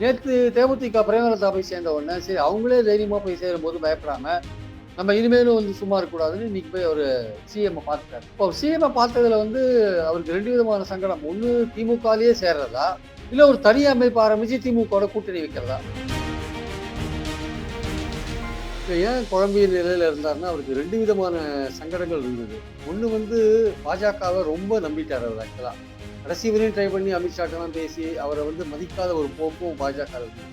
நேற்று தேமுதிக பிரேமலதா போய் சேர்ந்த உடனே சரி அவங்களே தைரியமாக போய் சேரும்போது பயப்படாமல் நம்ம இனிமேலும் வந்து சும்மா இருக்கக்கூடாதுன்னு இன்னைக்கு போய் அவர் சிஎம்ஐ பார்த்துட்டாரு. இப்போ சிஎம்ஐ பார்த்ததுல வந்து அவருக்கு ரெண்டு விதமான சங்கடம். ஒன்று திமுகலேயே சேர்றதா? இல்லை ஒரு தனி அமைப்பு ஆரம்பித்து திமுகவோட கூட்டணி வைக்கிறதா? ஏன் குழம்பிய நிலையில் இருந்தாருன்னா அவருக்கு ரெண்டு விதமான சங்கடங்கள் இருந்தது. ஒன்று வந்து பாஜகவை ரொம்ப நம்பிட்டார் அவர் ஆக்சுவலாக கடைசி வரையும் ட்ரை பண்ணி அமித்ஷாட்டெல்லாம் பேசி அவரை வந்து மதிக்காத ஒரு போக்கும் பாஜக இருக்கு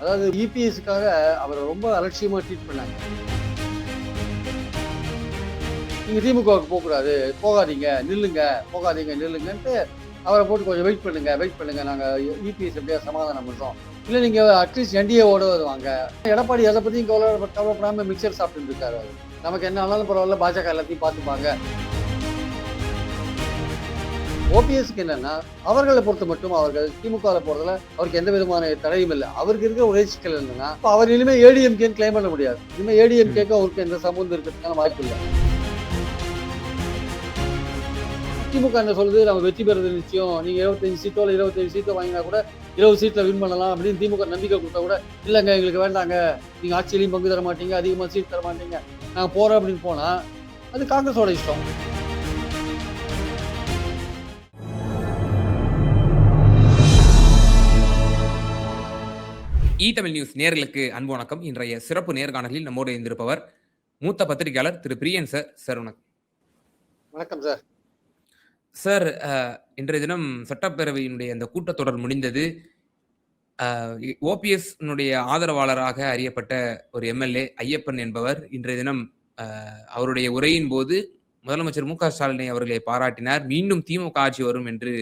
அதாவது இபிஎஸ்க்காக அவரை ரொம்ப அலட்சியமாக ட்ரீட் பண்ணாங்க. நீங்கள் திமுகவுக்கு போகக்கூடாது. போகாதீங்க. நில்லுங்க. போகாதீங்க நில்லுங்கன்ட்டு அவரை போட்டு கொஞ்சம் வெயிட் பண்ணுங்க. வெயிட் பண்ணுங்க. நாங்கள் இபிஎஸ் எப்படியா சமாதானம் பண்ணுறோம் இல்லை நீங்கள் அட்லீஸ்ட் என்டிஏவோட வருவாங்க எடப்பாடி எதை பற்றியும் கவலை கவலைப்படாமல் மிக்சர் சாப்பிட்டு இருக்காரு நமக்கு என்ன ஆனாலும் பரவாயில்ல. பாஜக எல்லாத்தையும் பார்த்துப்பாங்க. ஓபிஎஸ்க்கு என்னன்னா அவர்களை பொறுத்த மட்டும் அவர்கள் திமுகவில் போறதுல அவருக்கு எந்த விதமான தடையும் இல்லை. அவருக்கு இருக்கிற ஒரே சிக்கல் என்னன்னா அவர் இனிமே ஏடிஎம்கேன்னு கிளைம் பண்ண முடியாது. இனிமே ஏடிஎம்கேக்கு அவருக்கு எந்த சம்பந்தம் இருக்கிறதுக்கான வாய்ப்பு இல்லை. திமுக என்ன சொல்லுது? நம்ம வெற்றி பெறது நிச்சயம். நீங்க இருபத்தஞ்சு சீட்டோ இல்லை இருபத்தஞ்சு சீட்டோ வாங்கினா கூட இருபது சீட்ல வின் பண்ணலாம் அப்படின்னு திமுக நம்பிக்கை கொடுத்தா கூட இல்லைங்க எங்களுக்கு வேண்டாங்க. நீங்க ஆட்சியிலையும் பங்கு தர மாட்டீங்க அதிகமா சீட் தர மாட்டீங்க. நாங்க போறோம் அப்படின்னு போனா அது காங்கிரஸோட இஷ்டம். இ தமிழ் நியூஸ் நேர்களுக்கு அன்பு வணக்கம். இன்றைய சிறப்பு நேர்காணலில் நம்மோடு இருந்திருப்பவர் மூத்த பத்திரிகையாளர் திரு பிரியன் சார். சார் வணக்கம். வணக்கம் சார். சார் இன்றைய தினம் சட்டப்பேரவையினுடைய அந்த கூட்டத்தொடர் முடிந்தது. ஓபிஎஸ் ஆதரவாளராக அறியப்பட்ட ஒரு எம்எல்ஏ ஐயப்பன் என்பவர் இன்றைய தினம் அவருடைய உரையின் போது முதலமைச்சர் மு க ஸ்டாலினை அவர்களை பாராட்டினார். மீண்டும் திமுக ஆட்சி வரும் என்று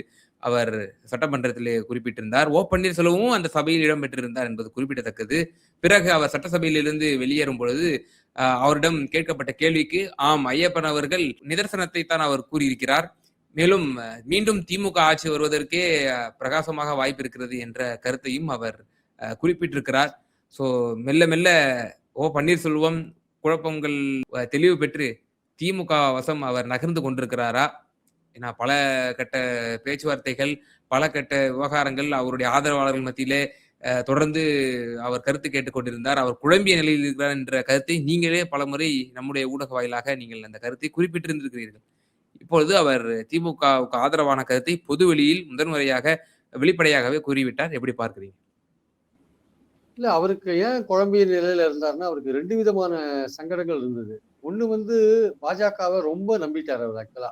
அவர் சட்டமன்றத்திலே குறிப்பிட்டிருந்தார். ஓ பன்னீர்செல்வமும் அந்த சபையில் இடம்பெற்றிருந்தார் என்பது குறிப்பிடத்தக்கது. பிறகு அவர் சட்டசபையிலிருந்து வெளியேறும் பொழுது அவரிடம் கேட்கப்பட்ட கேள்விக்கு ஆம் ஐயப்பன் அவர்கள் நிதர்சனத்தை தான் அவர் கூறியிருக்கிறார். மேலும் மீண்டும் திமுக ஆட்சி வருவதற்கே பிரகாசமாக வாய்ப்பு இருக்கிறது என்ற கருத்தையும் அவர் குறிப்பிட்டிருக்கிறார். ஸோ மெல்ல மெல்ல ஓ பன்னீர்செல்வம் குழப்பங்கள் தெளிவு பெற்று திமுக வசம் அவர் நகர்ந்து கொண்டிருக்கிறாரா? ஏன்னா பல கட்ட பேச்சுவார்த்தைகள் பல கட்ட விவகாரங்கள் அவருடைய ஆதரவாளர்கள் மத்தியிலே தொடர்ந்து அவர் கருத்து கேட்டுக்கொண்டிருந்தார் அவர் குழம்பிய நிலையில் இருக்கிறார் என்ற கருத்தை நீங்களே பலமுறை நம்முடைய ஊடக வாயிலாக நீங்கள் அந்த கருத்தை குறிப்பிட்டிருந்திருக்கிறீர்கள். இப்பொழுது அவர் திமுகவுக்கு ஆதரவான கருத்தை பொதுவெளியில் முதன்முறையாக வெளிப்படையாகவே கூறிவிட்டார். எப்படி பார்க்கிறீங்க? இல்ல அவருக்கு ஏன் குழம்பிய நிலையில இருந்தார்னா அவருக்கு ரெண்டு விதமான சங்கடங்கள் இருந்தது. ஒண்ணு வந்து பாஜகவை ரொம்ப நம்பிட்டார் அவர் ஆக்சுவலா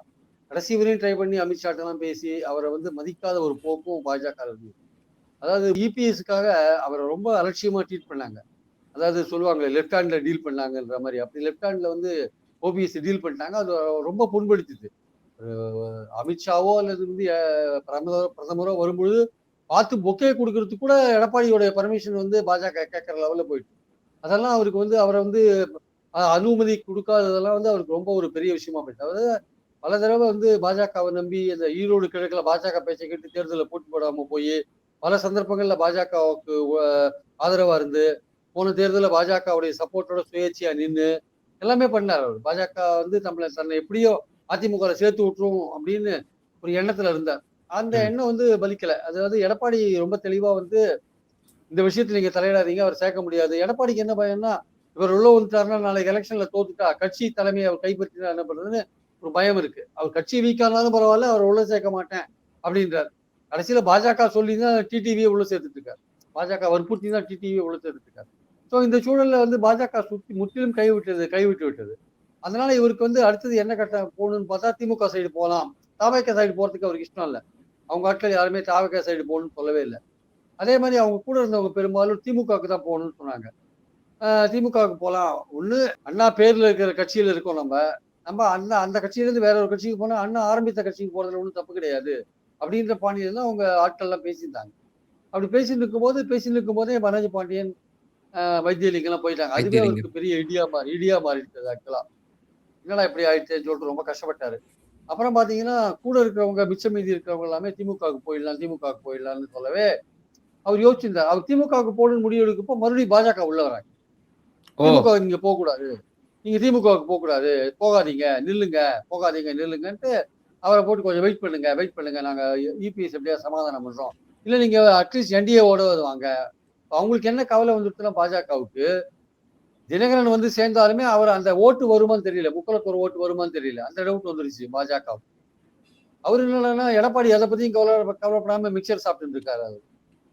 கடைசி வரையும் ட்ரை பண்ணி அமித்ஷாட்டெல்லாம் பேசி அவரை வந்து மதிக்காத ஒரு போக்கும் பாஜக இருந்தது அதாவது இபிஎஸ்க்காக அவரை ரொம்ப அலட்சியமாக ட்ரீட் பண்ணாங்க. அதாவது சொல்லுவாங்க லெஃப்ட் ஹேண்டில் டீல் பண்ணாங்கன்ற மாதிரி. அப்படி லெஃப்ட் ஹேண்டில் வந்து ஓபிஎஸ் டீல் பண்ணிட்டாங்க. அது ரொம்ப புண்படுத்துது. அமித்ஷாவோ அல்லது வந்து பிரதமரோ பிரதமரோ வரும்பொழுது பார்த்து பொக்கே கொடுக்கறதுக்கு கூட எடப்பாடியோடைய பர்மிஷன் வந்து பாஜக கேட்கற லெவலில் போயிட்டு. அதெல்லாம் அவருக்கு வந்து அவரை வந்து அனுமதி கொடுக்காததெல்லாம் வந்து அவருக்கு ரொம்ப ஒரு பெரிய விஷயமா போயிட்டு. அதாவது பல தடவை வந்து பாஜகவை நம்பி அந்த ஈரோடு கிழக்குல பாஜக பேச்சை கேட்டு தேர்தலில் போட்டி போடாம போய் பல சந்தர்ப்பங்கள்ல பாஜகவுக்கு ஆதரவா இருந்து போன தேர்தலில் பாஜகவுடைய சப்போர்ட்டோட சுயேட்சையா நின்று எல்லாமே பண்ணார் அவர். பாஜக வந்து நம்மளை தன்னை எப்படியோ அதிமுக சேர்த்து விட்டுரும் அப்படின்னு ஒரு எண்ணத்துல இருந்தார். அந்த. எண்ணம் வந்து பலிக்கல. அதாவது எடப்பாடி ரொம்ப தெளிவா வந்து இந்த விஷயத்துல நீங்க தலையிடாதீங்க அவர் சேர்க்க முடியாது. எடப்பாடிக்கு என்ன பயம்னா இவர் உள்ள வந்துட்டாருன்னா நாளைக்கு எலெக்ஷன்ல தோத்துட்டா கட்சி தலைமையை அவர் கைப்பற்றினா என்ன பண்றதுன்னு ஒரு பயம் இருக்கு. அவர் கட்சி வீக்கானாலும் பரவாயில்ல அவர் உள்ள சேர்க்க மாட்டேன் அப்படின்றார். கடைசியில பாஜக சொல்லி தான் டிடிவியை உள்ள சேர்த்துட்டு இருக்காரு. பாஜக வற்புறுத்தி தான் டிடிவியை உள்ள சேர்த்துட்டு இருக்காரு. ஸோ இந்த சூழல்ல வந்து பாஜக சுத்தி முற்றிலும் கைவிட்டது கைவிட்டு விட்டது. அதனால இவருக்கு வந்து அடுத்தது என்ன கட்ட போகணும்னு பார்த்தா திமுக சைடு போகலாம். தாவக சைடு போறதுக்கு அவருக்கு இஷ்டம் இல்லை. அவங்க ஆட்கள் யாருமே தாவக சைடு போகணும்னு சொல்லவே இல்லை. அதே மாதிரி அவங்க கூட இருந்தவங்க பெரும்பாலும் திமுகவுக்கு தான் போகணும்னு சொன்னாங்க. திமுகவுக்கு போகலாம். ஒன்று அண்ணா பேரில் இருக்கிற கட்சியில் இருக்கோம் நம்ம. நம்ம அண்ணா அந்த கட்சியில இருந்து வேற ஒரு கட்சிக்கு போனா அண்ணா ஆரம்பித்த கட்சிக்கு போறதுல ஒன்றும் தப்பு கிடையாது. அப்படின்ற பாணியில தான் அவங்க ஆட்கள் எல்லாம் பேசியிருந்தாங்க. அப்படி பேசிட்டு இருக்கும்போது பேசிட்டு இருக்கும் போதே மனோஜ் பாண்டியன் வைத்தியலிங்கெல்லாம் போயிட்டாங்க. அதுவே. அவருக்கு பெரிய இடியா மாறி இடியா மாறிடுது ஆக்சுவலா என்னடா இப்படி ஆயிடுச்சுன்னு சொல்லிட்டு ரொம்ப கஷ்டப்பட்டாரு. அப்புறம் பாத்தீங்கன்னா கூட இருக்கிறவங்க மிச்சம் மீதி இருக்கிறவங்க எல்லாமே திமுகவுக்கு போயிடலாம் திமுகவுக்கு போயிடலாம்னு சொல்லவே அவர் யோசிச்சிருந்தார். அவர் திமுகவுக்கு போகணும்னு முடிவு எடுக்கப்போ மறுபடியும் பாஜக உள்ள வராங்க. திமுக நீங்க போக கூடாது நீங்க திமுகவுக்கு போகக்கூடாது. போகாதீங்க. நில்லுங்க. போகாதீங்க நில்லுங்கன்ட்டு அவரை போட்டு கொஞ்சம் வெயிட் பண்ணுங்க வெயிட் பண்ணுங்க. நாங்க இபிஎஸ் எப்படியா சமாதானம் பண்றோம். இல்ல நீங்க அட்லீஸ்ட் என்டிஏவோட வாங்க. அவங்களுக்கு என்ன கவலை வந்துருச்சுன்னா பாஜகவுக்கு? தினகரன் வந்து சேர்ந்தாலுமே அவர் அந்த ஓட்டு வருமான்னு தெரியல. முப்பலத்து ஒரு ஓட்டு வருமான்னு தெரியல. அந்த டவுட் வந்துருச்சு பாஜக. அவர் என்னன்னா எடப்பாடி எதை பத்தியும் கவலை கவலைப்படாம மிக்சர் சாப்பிட்டு இருக்காரு அவர்.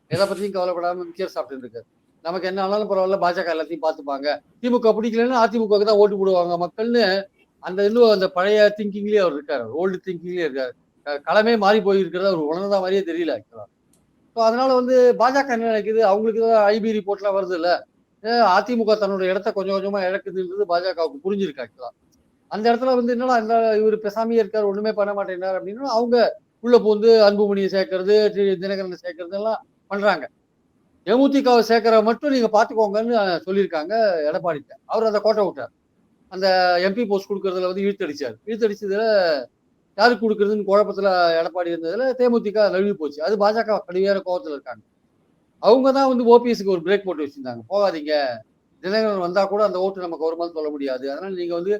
எதை பத்தியும் கவலைப்படாம மிக்சர் சாப்பிட்டு இருக்காரு. நமக்கு என்ன ஆனாலும் பரவாயில்ல பாஜக எல்லாத்தையும் பார்த்துப்பாங்க. திமுக பிடிக்கலன்னா அதிமுகவுக்கு தான் ஓட்டு போடுவாங்க மக்கள்னு அந்த இன்னும் அந்த பழைய திங்கிங்லேயே அவர் இருக்காரு. ஓல்டு திங்கிங்லேயே இருக்காரு. களமே மாறி போயிருக்கிறத அவர் உணர்ந்தா மாதிரியே தெரியல ஆக்சுவலாக ஸோ அதனால வந்து பாஜக என்ன நினைக்குது? அவங்களுக்கு தான் ஐபி ரிப்போர்ட்லாம் வருது இல்லை. அதிமுக தன்னோட இடத்த கொஞ்சம் கொஞ்சமா இழக்குதுன்றது பாஜகவுக்கு புரிஞ்சிருக்கு ஆக்சுவலா அந்த இடத்துல வந்து என்னன்னா இந்த இவர் பெசாமியே இருக்கார் ஒண்ணுமே பண்ண மாட்டேங்கிறார் அப்படின்னா அவங்க உள்ள பூந்து அன்புமணியை சேர்க்கறது தினகரனை சேர்க்கறது எல்லாம் பண்றாங்க. தேமுதிகவை சேர்க்கற மட்டும் நீங்க பாத்துக்கோங்கன்னு சொல்லியிருக்காங்க எடப்பாடிட்ட அவர் அந்த கோட்டை விட்டார். அந்த எம்பி போஸ்ட் கொடுக்கறதுல வந்து இழுத்தடிச்சார். இழுத்தடிச்சதுல யாருக்கு கொடுக்குறதுன்னு குழப்பத்தில் எடப்பாடி இருந்ததுல தேமுதிக நழுவி போச்சு. அது பாஜக கடுமையான கோபத்தில் இருக்காங்க. அவங்க தான் வந்து ஓபிஎஸ்க்கு ஒரு பிரேக் போட்டு வச்சுருந்தாங்க. போகாதீங்க. தினகரன் வந்தால் கூட அந்த ஓட்டு நமக்கு வருமானு சொல்ல முடியாது. அதனால் நீங்கள் வந்து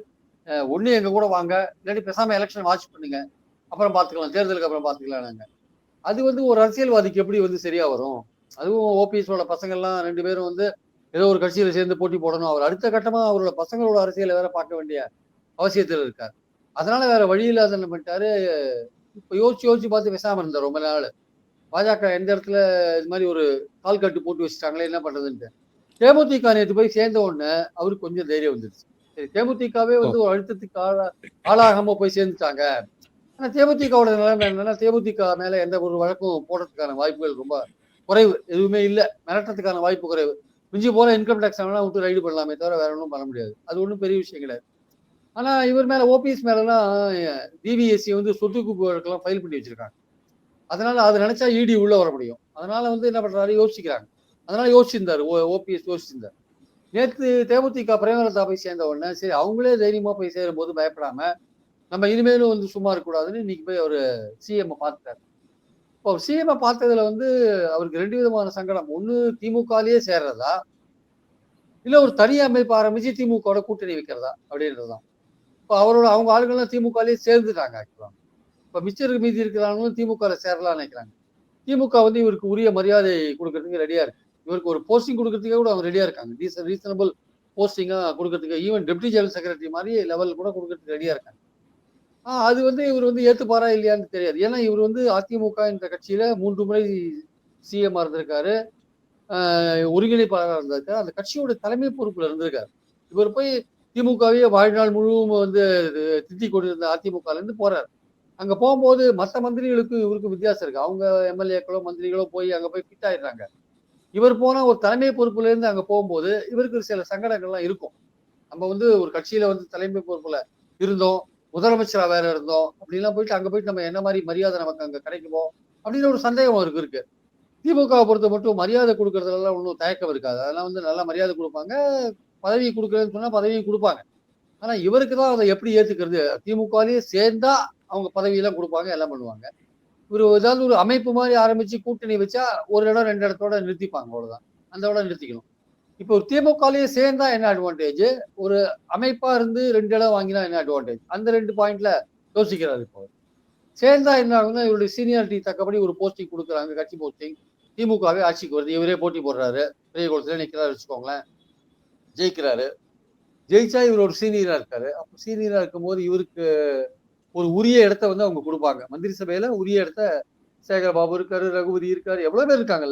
ஒன்று எங்கள் கூட வாங்க. இல்லாட்டி பேசாமல் எலெக்ஷன் வாட்ச் பண்ணுங்க. அப்புறம் பார்த்துக்கலாம். தேர்தலுக்கு அப்புறம் பார்த்துக்கலாம் நாங்கள் அது வந்து ஒரு அரசியல்வாதிக்கு எப்படி வந்து சரியாக வரும்? அதுவும் ஓபிஎஸோட பசங்கள்லாம் ரெண்டு பேரும் வந்து ஏதோ ஒரு கட்சியில சேர்ந்து போட்டி போடணும். அவர் அடுத்த கட்டமா அவரோட பசங்களோட அரசியலை வேற பார்க்க வேண்டிய அவசியத்தில் இருக்கார். அதனால வேற வழி இல்லாத என்ன பண்ணிட்டாரு. இப்போ யோசிச்சு யோசிச்சு பார்த்து பேசாம இருந்தார் ரொம்ப நாள். பாஜக எந்த இடத்துல இது மாதிரி ஒரு கால் கட்டு போட்டு வச்சுட்டாங்களே என்ன பண்றதுன்ட்டு. தேமுதிக நேற்று போய் சேர்ந்த உடனே அவருக்கு கொஞ்சம் தைரியம் வந்துருச்சு. சரி தேமுதிகவே வந்து ஒரு அழுத்தத்துக்கு ஆளா ஆளாகாம போய் சேர்ந்துட்டாங்க. ஆனா தேமுதிகவோட நிலைமை என்னன்னா தேமுதிக மேல எந்த ஒரு வழக்கும் போடுறதுக்கான வாய்ப்புகள் ரொம்ப குறைவு. எதுவுமே இல்லை. மிரட்டுறதுக்கான வாய்ப்பு குறைவு. மிஞ்சி போல இன்கம் டேக்ஸ் வேணா விட்டு ரைடு பண்ணலாமே தவிர வேற ஒன்றும் பண்ண முடியாது. அது ஒன்றும் பெரிய விஷயம் கிடையாது. ஆனால் இவர் மேலே ஓபிஎஸ் மேலலாம் டிவிஎஸ்சி வந்து சொத்து குப்பு வழக்கெல்லாம் ஃபைல் பண்ணி வச்சிருக்காங்க. அதனால அது நினைச்சா இடி உள்ள வர முடியும். அதனால வந்து என்ன பண்றாரு? யோசிக்கிறாங்க. அதனால யோசிச்சிருந்தாரு. ஓபிஎஸ் யோசிச்சிருந்தார். நேற்று தேமுதிக பிரேமலதா போய் சேர்ந்த உடனே சரி அவங்களே தைரியமா போய் சேரும் போது பயப்படாம நம்ம இனிமேலும் வந்து சும்மா இருக்கக்கூடாதுன்னு இன்னைக்கு போய் அவர் சிஎம் பார்த்துட்டாரு. இப்போ சிஎம் பார்த்ததுல வந்து அவருக்கு ரெண்டு விதமான சங்கடம். ஒன்று திமுகலேயே சேர்றதா? இல்லை ஒரு தனி அமைப்பு ஆரம்பிச்சு திமுகவோட கூட்டணி வைக்கிறதா? அப்படின்றதுதான். இப்போ அவரோட அவங்க ஆளுங்கள்லாம் திமுகலேயே சேர்ந்துட்டாங்க ஆக்சுவலாக இப்போ மிச்சருக்கு மீதி இருக்கிறாங்களும் திமுகவில் சேரலாம்னு நினைக்கிறாங்க. திமுக வந்து இவருக்கு உரிய மரியாதை கொடுக்கறதுக்கு ரெடியாக இருக்கு. இவருக்கு ஒரு போஸ்டிங் கொடுக்கறதுக்கே கூட அவங்க ரெடியாக இருக்காங்க. ரீசன் ரீசனபிள் போஸ்டிங்காக கொடுக்கறதுக்கு ஈவன் டெப்டி ஜெனரல் செக்ரட்டரி மாதிரி லெவல் கூட கொடுக்கறதுக்கு ரெடியாக இருக்காங்க. அது வந்து இவர் வந்து ஏத்துப்பாரா இல்லையான்னு தெரியாது. ஏன்னா இவர் வந்து அதிமுக என்ற கட்சியில மூன்று முறை சிஎம் இருந்திருக்காரு. ஆஹ் ஒருங்கிணைப்பாளராக இருந்திருக்காரு. அந்த கட்சியோட தலைமை பொறுப்புல இருந்திருக்காரு. இவர் போய் திமுகவே வாழ்நாள் முழுவதும் வந்து திட்டி கொண்டிருந்த அதிமுகல இருந்து போறாரு. அங்க போகும்போது மற்ற மந்திரிகளுக்கும் இவருக்கும் வித்தியாசம் இருக்கு. அவங்க எம்எல்ஏக்களோ மந்திரிகளோ போய் அங்க போய் ஃபிட் ஆயிடுறாங்க. இவர் போனா ஒரு தலைமை பொறுப்புல இருந்து அங்க போகும்போது இவருக்கு சில சங்கடங்கள்லாம் இருக்கும். நம்ம வந்து ஒரு கட்சியில வந்து தலைமை பொறுப்புல இருந்தோம். முதலமைச்சரா வேற இருந்தோம். அப்படிலாம் போயிட்டு அங்க போயிட்டு நம்ம என்ன மாதிரி மரியாதை நமக்கு அங்க கிடைக்குமோ அப்படின்னு ஒரு சந்தேகம் அவருக்கு இருக்கு. திமுகவை பொறுத்த மட்டும் மரியாதை கொடுக்கறதுலாம் ஒன்றும் தயக்கம் இருக்காது. அதெல்லாம் வந்து நல்லா மரியாதை கொடுப்பாங்க. பதவி கொடுக்குறேன்னு சொன்னா பதவியும் கொடுப்பாங்க. ஆனா இவருக்கு தான் அதை எப்படி ஏத்துக்கிறது? திமுகலயே சேர்ந்தா அவங்க பதவியெல்லாம் கொடுப்பாங்க எல்லாம் பண்ணுவாங்க. ஒரு ஏதாவது ஒரு அமைப்பு மாதிரி ஆரம்பிச்சு கூட்டணி வச்சா ஒரு இடம் ரெண்டு இடத்தோட நிறுத்திப்பாங்க அவ்வளவுதான். அந்த இடம் நிறுத்திக்கணும். இப்போ ஒரு திமுகலயே சேர்ந்தா என்ன அட்வான்டேஜ் ஒரு அமைப்பா இருந்து ரெண்டு இடம் வாங்கினா என்ன அட்வான்டேஜ் அந்த ரெண்டு பாயிண்ட்ல யோசிக்கிறாரு இப்போ சேர்ந்தா என்ன ஆகுதுன்னா இவருடைய சீனியாரிட்டி தக்கபடி ஒரு போஸ்டிங் கொடுக்குறாங்க கட்சி போஸ்டிங் திமுகவே ஆட்சிக்கு வருது. இவரே போட்டி போடுறாரு. பெரிய குளத்துல நிக்கிறாரு வச்சுக்கோங்களேன். ஜெயிக்கிறாரு. ஜெயிச்சா இவர் ஒரு சீனியரா இருக்காரு. அப்போ சீனியரா இருக்கும்போது இவருக்கு ஒரு உரிய இடத்த வந்து அவங்க கொடுப்பாங்க. மந்திரி சபையில உரிய இடத்த சேகரபாபு இருக்காரு ரகுபதி இருக்காரு. எவ்வளவு பேர் இருக்காங்க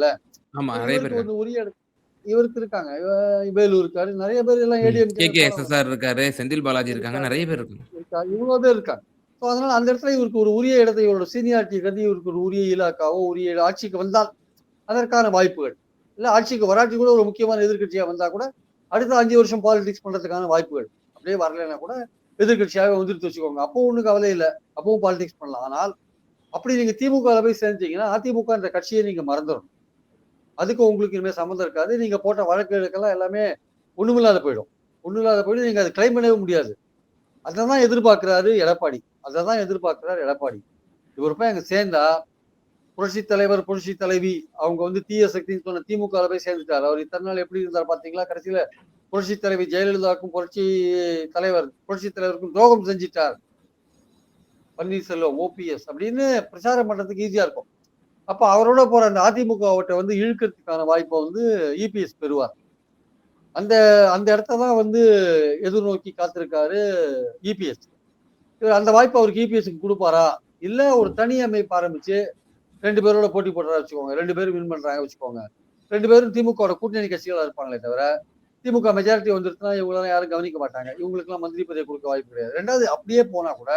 ஆமா நிறைய பேர் இவருக்கு ஒரு உரிய இடத்த இவருக்கு இருக்காங்க. வேலு இருக்காரு. நிறைய பேர் எல்லாம் ஏடிஎம் கே. எஸ்எஸ்ஆர் இருக்காரு. செந்தில் பாலாஜி இருக்காங்க. நிறைய பேர் இருக்காங்க. இவ்வளவு பேர் இருக்காங்க. ஸோ அதனால அந்த இடத்துல இவருக்கு ஒரு உரிய இடத்தை இவரோட சீனியாரிட்டி கருதி இவருக்கு ஒரு உரிய இலாக்காவோ உரிய ஆட்சிக்கு வந்தால் அதற்கான வாய்ப்புகள். இல்ல ஆட்சிக்கு வராட்டி கூட ஒரு முக்கியமான எதிர்க்கட்சியா வந்தா கூட அடுத்த அஞ்சு வருஷம் பாலிடிக்ஸ் பண்றதுக்கான வாய்ப்புகள். அப்படியே வரலைன்னா கூட எதிர்க்கட்சியாவே வந்துட்டு வச்சுக்கோங்க. அப்போ ஒன்றும் கவலை இல்லை. அப்பவும் பாலிடிக்ஸ் பண்ணலாம். ஆனால் அப்படி நீங்க திமுக போய் சேர்ந்தீங்கன்னா அதிமுக என்ற கட்சியை நீங்க மறந்துடணும். அதுக்கும் உங்களுக்கு இனிமேல் சம்மந்தம் இருக்காது. நீங்கள் போட்ட வழக்குகளுக்கெல்லாம் எல்லாமே ஒன்றுமில்லாத போயிடும். ஒன்றுமில்லாத போயிடும். நீங்கள் அதை கிளைம் பண்ணவே முடியாது. அதை தான் எதிர்பார்க்குறாரு எடப்பாடி. அதை தான் எதிர்பார்க்குறாரு எடப்பாடி. இவர் போய் அங்கே சேர்ந்தா புரட்சி தலைவர் புரட்சி தலைவி அவங்க வந்து தீய சக்தின்னு சொன்ன திமுக போய் சேர்ந்துட்டார். அவர் இத்தனை நாள் எப்படி இருந்தார் பார்த்தீங்களா? கடைசியில் புரட்சி தலைவி ஜெயலலிதாவுக்கும் புரட்சி தலைவர் புரட்சி தலைவருக்கும் துரோகம் செஞ்சிட்டார். பன்னீர்செல்வம் ஓபிஎஸ் அப்படின்னு பிரச்சாரம் பண்ணுறதுக்கு ஈஸியாக இருக்கும். அப்ப அவரோட போற அந்த அதிமுக வந்து இழுக்கிறதுக்கான வாய்ப்பை வந்து இபிஎஸ் பெறுவார். அந்த அந்த இடத்த தான் வந்து எதிர்நோக்கி காத்திருக்காரு இபிஎஸ் இவர் அந்த வாய்ப்பு அவருக்கு இபிஎஸ்க்கு கொடுப்பாரா? இல்ல ஒரு தனி அமைப்பு ஆரம்பிச்சு ரெண்டு பேரோட போட்டி போடுறா வச்சுக்கோங்க. ரெண்டு பேரும் வின் பண்றாங்க வச்சுக்கோங்க. ரெண்டு பேரும் திமுகவோட கூட்டணி கட்சிகளாக இருப்பாங்களே தவிர திமுக மெஜாரிட்டி வந்துருச்சுன்னா இவங்களெல்லாம் யாரும் கவனிக்க மாட்டாங்க. இவங்களுக்குலாம் மந்திரி பதவி கொடுக்க வாய்ப்பு கிடையாது. ரெண்டாவது அப்படியே போனா கூட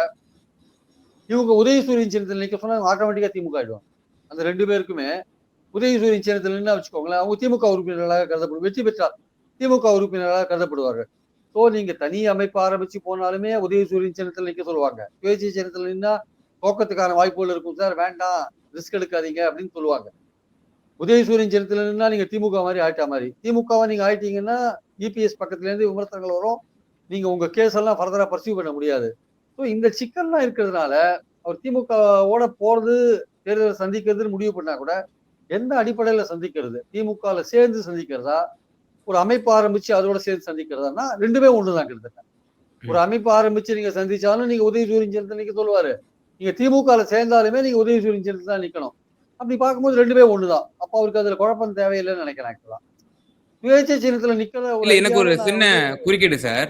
இவங்க உதயசூரியன் சின்னத்தில் நிற்க சொன்னா ஆட்டோமேட்டிக்கா திமுக ஆயிடுவாங்க. அந்த ரெண்டு பேருக்குமே உதயசூரியன் சின்னத்தில் நின்று வச்சுக்கோங்களேன் அவங்க திமுக உறுப்பினர்களாக கருதப்படும் வெற்றி பெற்றால் திமுக உறுப்பினர்களாக கருதப்படுவார்கள். ஸோ நீங்க தனி அமைப்பு ஆரம்பிச்சு போனாலுமே உதயசூரியன் சின்னத்தில் நிற்க சொல்லுவாங்க. சுயேட்சை சின்னத்தில் நின்னா தோக்கத்துக்கான வாய்ப்புகள் இருக்கும் சார் வேண்டாம் ரிஸ்க் எடுக்காதீங்க அப்படின்னு சொல்லுவாங்க. உதயசூரியன் சின்னத்தில் நின்னா நீங்க திமுக மாதிரி ஆயிட்டா மாதிரி. திமுகவை நீங்க ஆயிட்டீங்கன்னா இபிஎஸ் பக்கத்துலேருந்து விமர்சனங்கள் வரும். நீங்க உங்க கேஸ் எல்லாம் ஃபர்தரா பர்சியூ பண்ண முடியாது. ஸோ இந்த சிக்கல்லாம் இருக்கிறதுனால அவர் திமுகவோட போறது தேர்தலை சந்திக்கிறதுன்னு முடிவு பண்ணா கூட எந்த அடிப்படையில சந்திக்கிறது? திமுகல சேர்ந்து சந்திக்கிறதா? ஒரு அமைப்பு ஆரம்பிச்சு அதோட சேர்ந்து சந்திக்கிறதான்னா ரெண்டுமே ஒண்ணுதான் கிட்டத்தட்ட. ஒரு அமைப்பு ஆரம்பிச்சு நீங்க சந்திச்சாலும் நீங்க உதயசூரியன் சின்னத்தை நிக்க சொல்லுவாரு. நீங்க திமுகல சேர்ந்தாலுமே நீங்க உதயசூரியன் சின்னத்தை தான் நிக்கணும். அப்படி பார்க்கும்போது ரெண்டுமே ஒண்ணுதான். அப்ப அவருக்கு அதுல குழப்பம் தேவையில்லைன்னு நினைக்கிறேன் ஆக்சுவலா. சுயேட்சை சின்னத்துல இல்ல எனக்கு ஒரு சின்ன குறுக்கீடு சார்.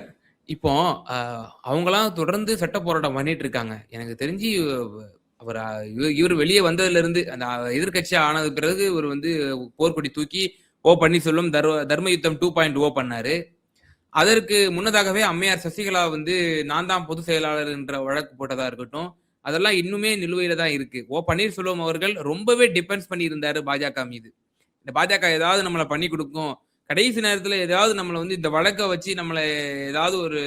இப்போ ஆஹ், அவங்கலாம் தொடர்ந்து சட்ட போராட்டம் பண்ணிட்டு இருக்காங்க. எனக்கு தெரிஞ்சு அவர் இவர் வெளியே வந்ததுல இருந்து அந்த எதிர்கட்சி ஆனது பிறகு இவர் வந்து போர்க்கொடி தூக்கி ஓ பன்னீர்செல்வம் தர்ம தர்ம யுத்தம் டூ பாயிண்ட் ஓ பண்ணாரு. அதற்கு முன்னதாகவே அம்மையார் சசிகலா வந்து நான் தான் பொதுச் செயலாளர் என்ற வழக்கு போட்டதா இருக்கட்டும் அதெல்லாம் இன்னுமே நிலுவையில தான் இருக்கு. ஓ பன்னீர்செல்வம் அவர்கள் ரொம்பவே டிபெண்ட்ஸ் பண்ணி இருந்தாரு பாஜக மீது. இந்த பாஜக ஏதாவது நம்மளை பண்ணி கொடுக்கும் கடைசி நேரத்துல ஏதாவது நம்மளை வந்து இந்த வழக்கை வச்சு நம்மளை ஏதாவது ஒரு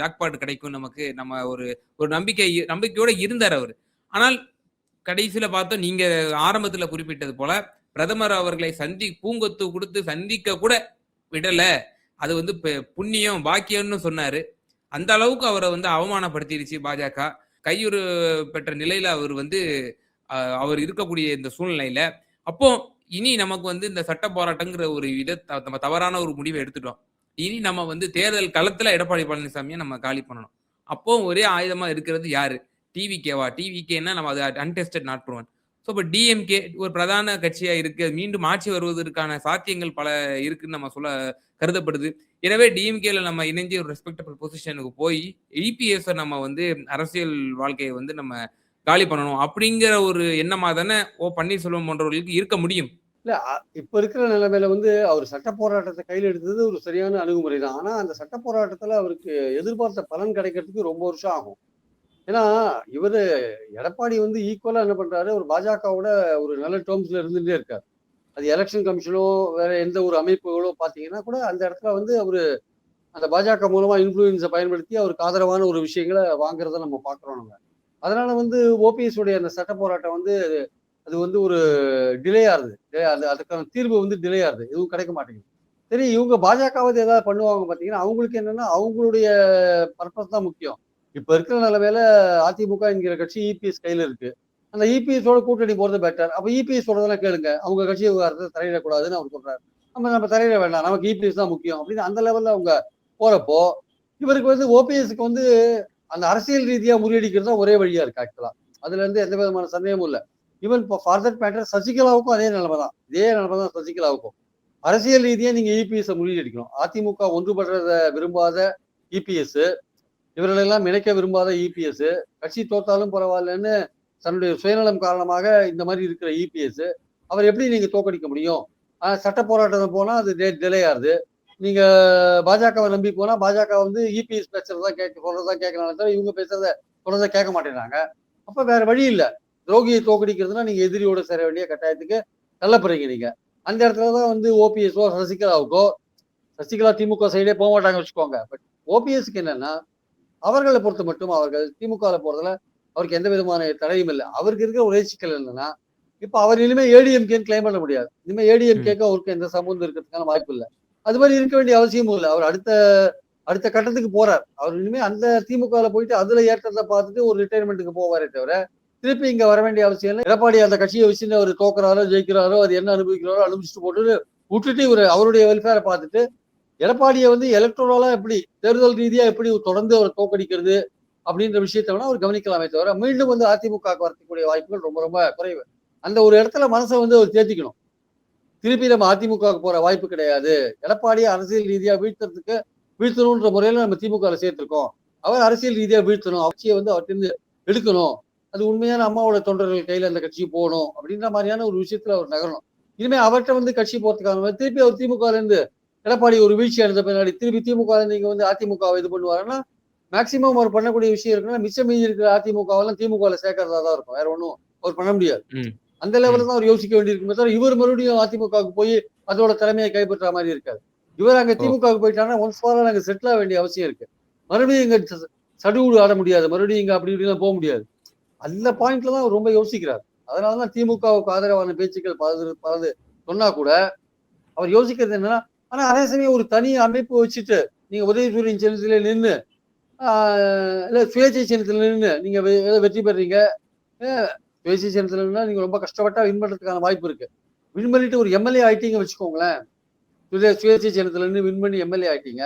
ஜாக்பாட் கிடைக்கும் நமக்கு நம்ம ஒரு ஒரு நம்பிக்கை நம்பிக்கையோட இருந்தார் அவர். ஆனால் கடைசியில பார்த்தோம் நீங்க ஆரம்பத்துல குறிப்பிட்டது போல பிரதமர் அவர்களை சந்தி பூங்கொத்து கொடுத்து சந்திக்க கூட விடல. அது வந்து பெ- புண்ணியம் பாக்கியம்னு சொன்னாரு. அந்த அளவுக்கு அவரை வந்து அவமானப்படுத்திடுச்சு பாஜக. கையுறு பெற்ற நிலையில அவர் வந்து அவர் இருக்கக்கூடிய இந்த சூழ்நிலையில. அப்போ இனி நமக்கு வந்து இந்த சட்ட போராட்டங்கிற ஒரு இதை த- நம்ம தவறான ஒரு முடிவை எடுத்துட்டோம். இனி நம்ம வந்து தேர்தல் களத்துல எடப்பாடி பழனிசாமியை நம்ம காலி பண்ணணும். அப்போ ஒரே ஆயுதமா இருக்கிறது யாரு? டிவிகேவா டிவிகேன்னா நம்ம அது அன்டெஸ்டட் நாட் ப்ரூவன் ஸோ இப்போ டிஎம்கே ஒரு பிரதான கட்சியாக இருக்குது மீண்டும் ஆட்சி வருவதற்கான சாத்தியங்கள் பல இருக்குன்னு நம்ம சொல்ல கருதப்படுது. எனவே டிஎம்கேல நம்ம இணைஞ்சு ஒரு ரெஸ்பெக்டபிள் பொசிஷனுக்கு போய் இபிஎஸை நம்ம வந்து அரசியல் வாழ்க்கையை வந்து நம்ம காலி பண்ணணும் அப்படிங்கிற ஒரு எண்ணமாக தானே ஓ பன்னீர்செல்வம் போன்றவர்களுக்கு இருக்க முடியும். இல்லை இப்போ இருக்கிற நிலைமையில வந்து அவர் சட்ட போராட்டத்தை கையில் எடுத்தது ஒரு சரியான அணுகுமுறை தான் ஆனால் அந்த சட்ட போராட்டத்தில் அவருக்கு எதிர்பார்த்த பலன் கிடைக்கிறதுக்கு ரொம்ப வருஷம் ஆகும். ஏன்னா இவர் எடப்பாடி வந்து ஈக்குவலா என்ன பண்றாரு? ஒரு பாஜகவோட ஒரு நல்ல டேர்ம்ஸ்ல இருந்துட்டே இருக்காரு. அது எலெக்ஷன் கமிஷனோ வேற எந்த ஒரு அமைப்புகளோ பாத்தீங்கன்னா கூட அந்த இடத்துல வந்து அவரு அந்த பாஜக மூலமா இன்ஃபுளுன்ஸை பயன்படுத்தி அவருக்கு ஆதரவான ஒரு விஷயங்களை வாங்குறத நம்ம பாக்குறோம் நம்ம. அதனால வந்து ஓபிஎஸ் உடைய அந்த சட்ட போராட்டம் வந்து அது வந்து ஒரு டிலே ஆகுது அது அதுக்கான தீர்வு வந்து டிலே ஆகுது எதுவும் கிடைக்க மாட்டேங்குது. சரி இவங்க பாஜகவது ஏதாவது பண்ணுவாங்க பார்த்தீங்கன்னா அவங்களுக்கு என்னன்னா அவங்களுடைய பர்பஸ் தான் முக்கியம். இப்ப இருக்கிற நிலைமையில அதிமுக என்கிற கட்சி இபிஎஸ் கையில இருக்கு. அந்த இபிஎஸோட கூட்டணி போறது பெட்டர் அப்ப இபிஎஸ் சொல்றதெல்லாம் கேளுங்க. அவங்க கட்சி விவகாரத்தை தலையிடக்கூடாதுன்னு அவர் சொல்றாரு. நம்ம நம்ம தலையிட வேண்டாம். நமக்கு இபிஎஸ் தான் முக்கியம் அப்படின்னு அந்த லெவல்ல அவங்க போறப்போ இவருக்கு வந்து ஓபிஎஸ்க்கு வந்து அந்த அரசியல் ரீதியா முறியடிக்கிறது தான் ஒரே வழியா இருக்கு ஆக்சுவலா அதுல இருந்து எந்த விதமான சந்தேகமும் இல்லை. ஈவன் இப்போ ஃபார்தர் மேட்டர் சசிகலாவுக்கும் அதே நிலைமை தான். இதே நிலைமை தான் சசிகலாவுக்கும். அரசியல் ரீதியா நீங்க இபிஎஸ் முறியடிக்கணும். அதிமுக ஒன்றுபடுறத விரும்பாத இபிஎஸ் இவர்களெல்லாம் இணைக்க விரும்பாத இபிஎஸ் கட்சி தோத்தாலும் பரவாயில்லன்னு தன்னுடைய சுயநலம் காரணமாக இந்த மாதிரி இருக்கிற இபிஎஸ் அவர் எப்படி நீங்க தோக்கடிக்க முடியும்? சட்ட போராட்டம் போனா அது டிலே ஆகுது. நீங்க பாஜகவை நம்பி போனா பாஜக வந்து இபிஎஸ் பேசுறதா கேட்க சொல்றதா கேட்கலாம் தவிர இவங்க பேசுறத சொல்றதை கேட்க மாட்டேங்கிறாங்க. அப்ப வேற வழி இல்லை. துரோகியை தோக்கடிக்கிறதுனா நீங்க எதிரியோட சேர வேண்டிய கட்டாயத்துக்கு தள்ளப்படுறீங்க நீங்க. அந்த இடத்துல தான் வந்து ஓபிஎஸ்ஓ சசிகலாவுக்கோ சசிகலா திமுக சைடே போக மாட்டாங்க வச்சுக்கோங்க. பட் ஓபிஎஸ்க்கு என்னன்னா அவர்களை பொறுத்த மட்டும் அவர்கள் திமுகவில் போறதுல அவருக்கு எந்த விதமான தடையும் இல்லை. அவருக்கு இருக்கிற ஒரே சிக்கல் என்னன்னா இப்ப அவர் இனிமே ஏடிஎம்கேன்னு கிளைம் பண்ண முடியாது. இனிமே ஏடிஎம்கேக்கு அவருக்கு எந்த சம்பந்தம் இருக்கிறதுக்கான வாய்ப்பு இல்லை. அது மாதிரி இருக்க வேண்டிய அவசியமும் இல்லை. அவர் அடுத்த அடுத்த கட்டத்துக்கு போறார். அவர் இனிமே அந்த திமுகவில் போயிட்டு அதுல ஏற்றத்தை பார்த்துட்டு ஒரு ரிட்டையர்மெண்ட்டுக்கு போவாரே தவிர திருப்பி இங்க வர வேண்டிய அவசியம் இல்லை. எடப்பாடி அந்த கட்சியை வச்சுன்னு அவர் தோக்குறாரோ ஜெயிக்கிறாரோ அது என்ன அனுபவிக்கிறாரோ அனுபவிச்சுட்டு போட்டு விட்டுட்டு இவர் அவருடைய வெல்ஃபேரை பார்த்துட்டு எடப்பாடியை வந்து எலக்ட்ரோலா எப்படி தேர்தல் ரீதியா எப்படி தொடர்ந்து அவர் தோக்கடிக்கிறது அப்படின்ற விஷயத்த வேணா அவர் கவனிக்கலாமே தவிர மீண்டும் வந்து அதிமுக வரக்கூடிய வாய்ப்புகள் ரொம்ப ரொம்ப குறைவு. அந்த ஒரு இடத்துல மனசை வந்து அவர் தேத்திக்கணும். திருப்பி நம்ம அதிமுகவுக்கு போற வாய்ப்பு கிடையாது. எடப்பாடியை அரசியல் ரீதியா வீழ்த்துறதுக்கு வீழ்த்தணுன்ற முறையில நம்ம திமுக சேர்த்திருக்கோம். அவர் அரசியல் ரீதியா வீழ்த்தணும். ஆட்சியை வந்து அவர்கிட்ட எடுக்கணும். அது உண்மையான அம்மாவோட தொண்டர்கள் கையில அந்த கட்சி போகணும் அப்படின்ற மாதிரியான ஒரு விஷயத்துல அவர் நகரணும். இனிமே அவர்கிட்ட வந்து கட்சி போறதுக்கான திருப்பி அவர் திமுக இருந்து எடப்பாடி ஒரு வீழ்ச்சி அடைந்த பின்னாடி திருப்பி திமுக இங்க வந்து அதிமுக இது பண்ணுவாருன்னா மேக்சிமம் அவர் பண்ணக்கூடிய விஷயம் இருக்குன்னா மிச்சம் மீதி இருக்கிற அதிமுகவெல்லாம் திமுகவில் சேர்க்கறதா தான் இருக்கும். வேற ஒன்றும் அவர் பண்ண முடியாது. அந்த லெவலில் தான் அவர் யோசிக்க வேண்டியிருக்குமே தவிர இவர் மறுபடியும் அதிமுகவுக்கு போய் அதோட திறமையை கைப்பற்ற மாதிரி இருக்காது இவர் அங்க. திமுகவுக்கு போயிட்டாங்கன்னா ஒன்ஸ் ஃபார் அங்க செட்டில் ஆக வேண்டிய அவசியம் இருக்கு. மறுபடியும் இங்க சடுகுடு ஆட முடியாது. மறுபடியும் இங்க அப்படி இப்படிலாம் போக முடியாது. அந்த பாயிண்ட்ல தான் அவர் ரொம்ப யோசிக்கிறார். அதனாலதான் திமுகவுக்கு ஆதரவான பேச்சுக்கள் பலது பலது சொன்னா கூட அவர் யோசிக்கிறது என்னன்னா ஆனா அதே சமயம் ஒரு தனி அமைப்பு வச்சுட்டு நீங்க உதயசூரியன் சின்னத்துல நின்று இல்ல சுயேட்சை சின்னத்துல நின்று நீங்க வெ- வெற்றி பெறீங்க. சுயேட்சை சின்னத்துல நீங்க ரொம்ப கஷ்டப்பட்டா வின் பண்றதுக்கான வாய்ப்பு இருக்கு. வின் பண்ணிட்டு ஒரு எம்எல்ஏ ஆயிட்டீங்க வச்சுக்கோங்களேன். சுயேட்சை சின்னத்துல நின்று வின் பண்ணி எம்எல்ஏ ஆயிட்டீங்க.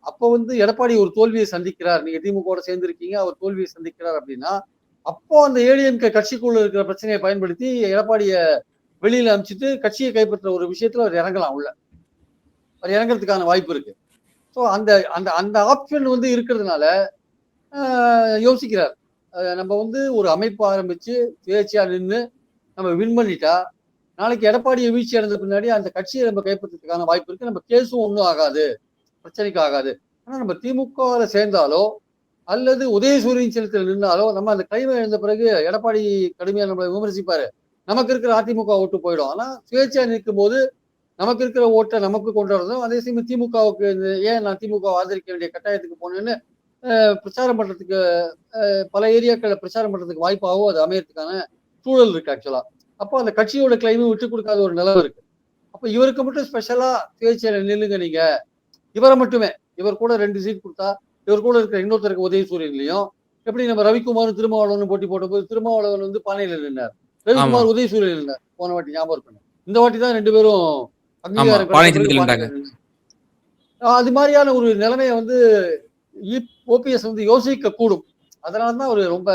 அப்போ வந்து எடப்பாடி ஒரு தோல்வியை சந்திக்கிறார். நீங்க திமுக சேர்ந்திருக்கீங்க. அவர் தோல்வியை சந்திக்கிறார் அப்படின்னா அப்போ அந்த ஏடிஎம்கே கட்சிக்குள்ள இருக்கிற பிரச்சனையை பயன்படுத்தி எடப்பாடிய வெளியில அனுப்பிச்சிட்டு கட்சியை கைப்பற்ற ஒரு விஷயத்துல அவர் இறங்கலாம் உள்ள. இறங்குறதுக்கான வாய்ப்பு இருக்கு. ஸோ அந்த அந்த அந்த ஆப்ஷன் வந்து இருக்கிறதுனால யோசிக்கிறார். நம்ம வந்து ஒரு அமைப்பு ஆரம்பித்து சுயேட்சையாக நின்று நம்ம வின் பண்ணிட்டா நாளைக்கு எடப்பாடியை வீழ்ச்சி அடைந்த பின்னாடி அந்த கட்சியை நம்ம கைப்பற்றதுக்கான வாய்ப்பு இருக்கு. நம்ம கேஸும் ஒன்றும் ஆகாது. பிரச்சனைக்கு ஆகாது. ஆனால் நம்ம திமுகவில் சேர்ந்தாலோ அல்லது உதயசூரியன் சின்னத்தில் நின்னாலோ நம்ம அந்த கைவை எழுந்த பிறகு எடப்பாடி கடுமையாக நம்மளை விமர்சிப்பாரு. நமக்கு இருக்கிற அதிமுக ஓட்டு போயிடும். ஆனால் சுயேட்சையாக நிற்கும் போது நமக்கு இருக்கிற ஓட்டை நமக்கு கொண்டு வரதும் அதே சமயம் திமுகவுக்கு ஏன் நான் திமுக ஆதரிக்க வேண்டிய கட்டாயத்துக்கு போனேன்னு பிரச்சாரம் பண்றதுக்கு பல ஏரியாக்களை பிரச்சாரம் பண்றதுக்கு வாய்ப்பாகவும் அது அமையறதுக்கான சூழல் இருக்கு ஆக்சுவலா அப்போ அந்த கட்சியோட கிளைமும் விட்டு கொடுக்காத ஒரு நிலவு இருக்கு. அப்ப இவருக்கு மட்டும் ஸ்பெஷலா சுயேட்சையில நில்லுங்க நீங்க. இவரை மட்டுமே. இவர் கூட ரெண்டு சீட் கொடுத்தா இவர் கூட இருக்கிற இன்னொருத்தருக்கு உதயசூரியன்லயும் எப்படி நம்ம ரவிக்குமாரும் திருமாவளவனும் போட்டி போட்டபோது திருமாவளவன் வந்து பானையில நின்னார். ரவிக்குமார் உதயசூரியன் நின்னார் போன வாட்டி ஞாபகம் இருக்கணும். இந்த வாட்டி தான் ரெண்டு பேரும் அது மாதிரியான ஒரு நிலைமையை வந்து ஓபிஎஸ் வந்து யோசிக்க கூடும் அதனால தான் அவர் ரொம்ப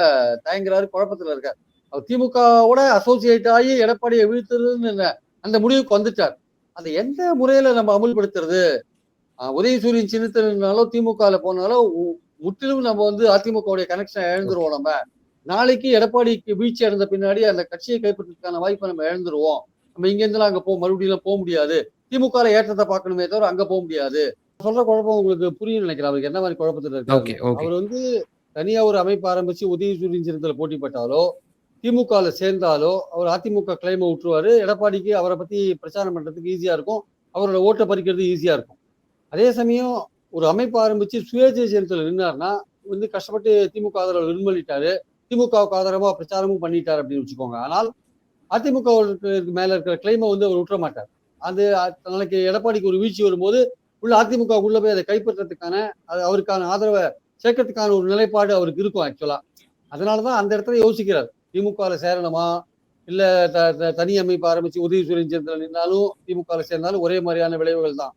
தயங்குறாரு குழப்பத்துல இருக்கார். அவர் திமுகவோட அசோசியேட் ஆகி எடப்பாடியை வீழ்த்துறதுன்னு அந்த முடிவுக்கு வந்துட்டார். அதை எந்த முறையில நம்ம அமுல்படுத்துறது? உதயசூரியன் சின்னத்தினாலோ திமுகல போனாலோ முற்றிலும் நம்ம வந்து அதிமுகவுடைய கனெக்ஷன் இழந்துருவோம் நம்ம. நாளைக்கு எடப்பாடிக்கு வீழ்ச்சி அடைந்த பின்னாடி அந்த கட்சியை கைப்பற்றதுக்கான வாய்ப்பை நம்ம இழந்துருவோம். நம்ம இங்க இருந்தெல்லாம் அங்க போக மறுபடியும் போக முடியாது. திமுக ஏற்றத்தை பார்க்கணுமே தவிர அங்க போக முடியாது. சொல்ற குழப்பம் உங்களுக்கு புரியும் நினைக்கிறேன். அவருக்கு என்ன மாதிரி குழப்பத்துல இருக்காரு? அவர் வந்து தனியா ஒரு அமைப்பு ஆரம்பிச்சு உதயசூரியன் சின்னத்துல போட்டி போட்டாலோ திமுகல சேர்ந்தாலோ அவர் அதிமுக கிளைமை விட்டுருவாரு. எடப்பாடிக்கு அவரை பத்தி பிரச்சாரம் பண்றதுக்கு ஈஸியா இருக்கும். அவரோட ஓட்டை பறிக்கிறது ஈஸியா இருக்கும். அதே சமயம் ஒரு அமைப்பு ஆரம்பிச்சு சுயேட்சை சின்னத்துல நின்னார்னா வந்து கஷ்டப்பட்டு திமுக ஆதரவு வின் பண்ணிட்டாரு. திமுகவுக்கு ஆதரவா பிரச்சாரமும் பண்ணிட்டார் அப்படின்னு வச்சுக்கோங்க. ஆனால் அதிமுக மேலே மேல இருக்கிற கிளைமை வந்து அவர் விட்டுற மாட்டார் அது நாளைக்கு எடப்பாடிக்கு ஒரு வீழ்ச்சி வரும்போது உள்ள அதிமுக உள்ள போய் அதை கைப்பற்றுறதுக்கான அது அவருக்கான ஆதரவை சேர்க்கறதுக்கான ஒரு நிலைப்பாடு அவருக்கு இருக்கும் ஆக்சுவலா அதனாலதான் அந்த இடத்துல யோசிக்கிறார். திமுகவில் சேரணுமா? இல்ல த- த- தனி அமைப்பு ஆரம்பிச்சு உதவி சேர்ந்தல நின்னாலும் திமுகவில் சேர்ந்தாலும் ஒரே மாதிரியான விளைவுகள் தான்.